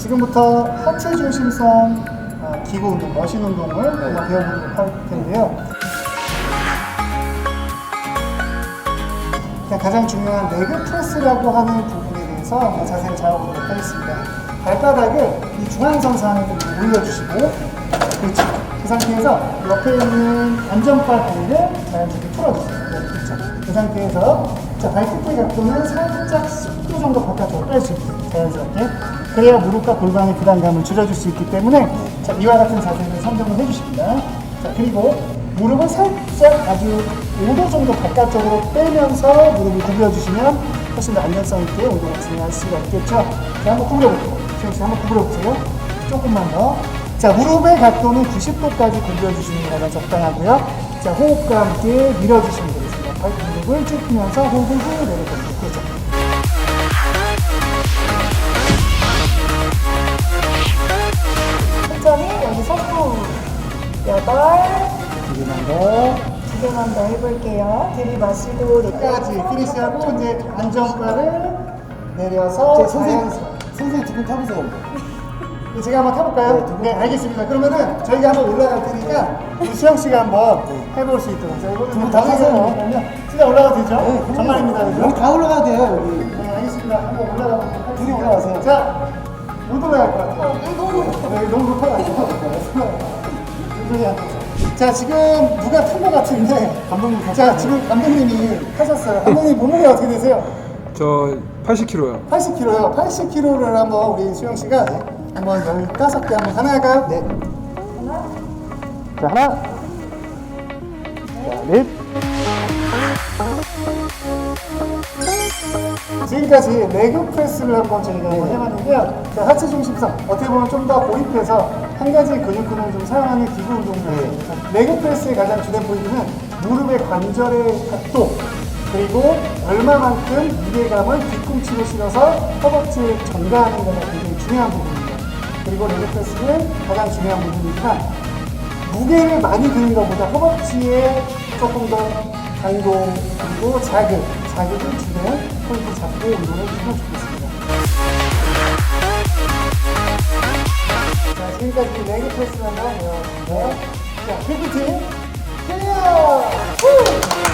지금부터 하체 중심성 어, 기구 운동, 머신 운동을 한번 배워보도록 할 텐데요. 가장 중요한 레그 프레스라고 하는 부분에 대해서 자세히 잡아보도록 하겠습니다. 발바닥을 이 중앙선상에 좀 올려주시고, 그렇죠. 그 상태에서 옆에 있는 안전발 다리를 자연스럽게 풀어주세요. 그 상태에서 자, 발끝의 각도는 살짝 10도 정도 바깥으로 뺄수 있게 자연스럽게. 그래야 무릎과 골반의 부담감을 줄여줄 수 있기 때문에 자, 이와 같은 자세를 선정을 해주십니다. 자, 그리고 무릎을 살짝 아주 5도 정도 바깥쪽으로 빼면서 무릎을 구부려주시면 훨씬 더 안전성 있게 운동을 진행할 수가 있겠죠. 자, 한번 구부려볼게요. 씨 한번 구부려보세요. 조금만 더. 자, 무릎의 각도는 90도까지 구부려주시는 게 가장 적당하고요. 자, 호흡과 함께 밀어주시면 되겠습니다. 발 무릎을 쭉 펴면서 호흡을 후 내려보세요. 그렇죠. 천천히 여기 속도 여덟 두 개만 더. 두 개만 더 해볼게요. 들이마시고 네. 끝까지 피니시하고 이제 안전바를 내려서 선생님. 선생님 두분 타보세요. 제가 한번 타볼까요? 네, 알겠습니다. 그러면은 저희가 한번 올라갈 테니까 우리 수영 씨가 한번 해볼 수 있도록. 자, 이거 두분 다 하세요. 그러면 진짜 올라가도 되죠? 네, 정말입니다. 여기 그죠? 다 올라가야 돼요, 여기. 네, 알겠습니다. 한번 올라가 하겠습니다. 둘이 올라가세요. 자, 못 올라갈 것 같아요. 네, 너무 높아가지고. 천천히 앉아서. 자, 지금 누가 탄 것 같은데. 감독님. 자, 지금 감독님이 하셨어요. 감독님 몸무게 어떻게 되세요? 저 80kg요. 80kg요. 80kg를 한번 우리 수영 씨가 한번 15개 한번 가능할까요? 네. 자, 하나. 자, 넷. 지금까지 레그 프레스를 한번 저희가 한번 해봤는데요. 자, 하체 중심성 어떻게 보면 좀 더 고입해서 한 가지 근육근을 좀 사용하는 기구 운동입니다. 레그 프레스의 가장 주된 포인트는 무릎의 관절의 각도 그리고 얼마만큼 무게감을 뒤꿈치로 실어서 허벅지에 전가하는 것가 굉장히 중요한 부분입니다. 그리고 레그 프레스는 가장 중요한 부분이지만 무게를 많이 드는 것보다 허벅지에 조금 더 강도 그리고 자극, 자극을 주는 포인트 잡고 운동을 해주시면 좋겠습니다. 자, 지금까지 레그 프레스 한번 배워봤는데요. 자, 힐프팀 클리어! 후!